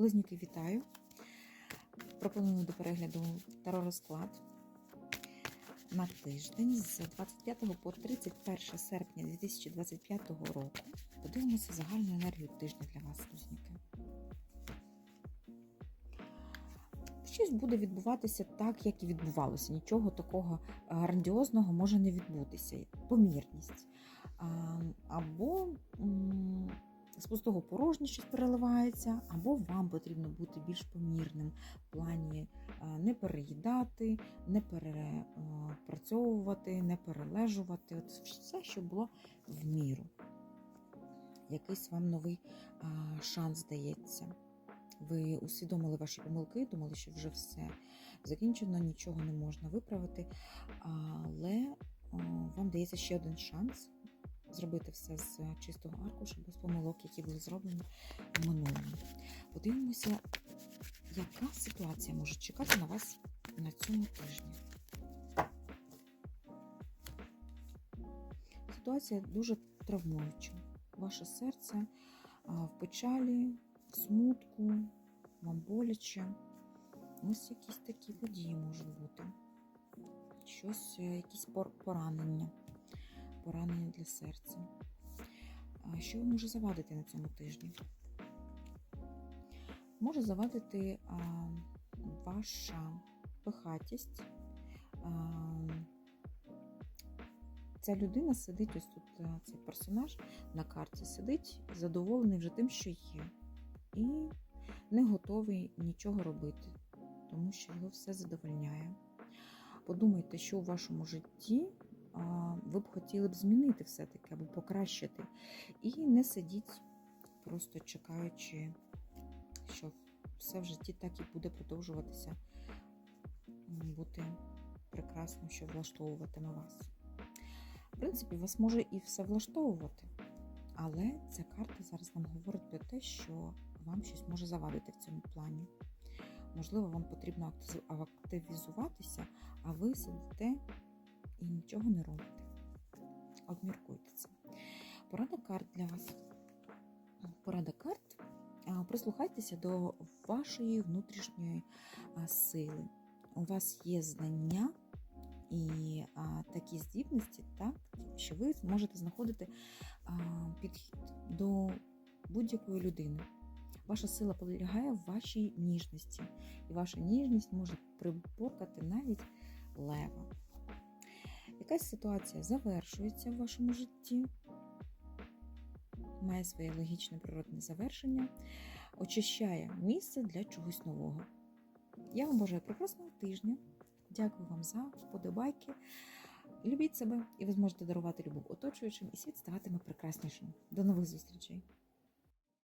Близнюки, вітаю! Пропоную до перегляду таро розклад на тиждень з 25 по 31 серпня 2025 року. Подивимося загальну енергію тижня для вас, близнюки. Щось буде відбуватися так, як і відбувалося. Нічого такого грандіозного може не відбутися. Помірність. Або з пустого порожнє щось переливається, або вам потрібно бути більш помірним в плані е, не переїдати, не перепрацьовувати, не перележувати. От все, що було в міру. Якийсь вам новий шанс дається. Ви усвідомили ваші помилки, думали, що вже все закінчено, нічого не можна виправити, але вам дається ще один шанс зробити все з чистого аркуша, без помилок, які були зроблені в минулому. Подивимося, яка ситуація може чекати на вас на цьому тижні. Ситуація дуже травмуюча. Ваше серце в печалі, в смутку, вам боляче. Ось якісь такі події можуть бути. Щось, е, якісь пор- поранення, поранення для серця. Що може завадити на цьому тижні? Може завадити ваша пихатість. Ця людина сидить, ось тут цей персонаж на карті сидить, задоволений вже тим, що є, і не готовий нічого робити, тому що його все задовольняє. Подумайте, що у вашому житті ви б хотіли б змінити все-таки або покращити. І не сидіть, просто чекаючи, що все в житті так і буде продовжуватися бути прекрасним, що влаштовуватиме вас. В принципі, вас може і все влаштовувати, але ця карта зараз нам говорить про те, що вам щось може завадити в цьому плані. Можливо, вам потрібно активізуватися, а ви сидите і нічого не робите. Обміркуйте це. Порада карт для вас. Порада карт. Прислухайтеся до вашої внутрішньої сили. У вас є знання і такі здібності, так, що ви зможете знаходити підхід до будь-якої людини. Ваша сила полягає в вашій ніжності, і ваша ніжність може приборкати навіть лева. Якась ситуація завершується в вашому житті, має своє логічне природне завершення, очищає місце для чогось нового. Я вам бажаю прекрасного тижня. Дякую вам за вподобайки. Любіть себе, і ви зможете дарувати любов оточуючим, і світ ставатиме прекраснішим. До нових зустрічей!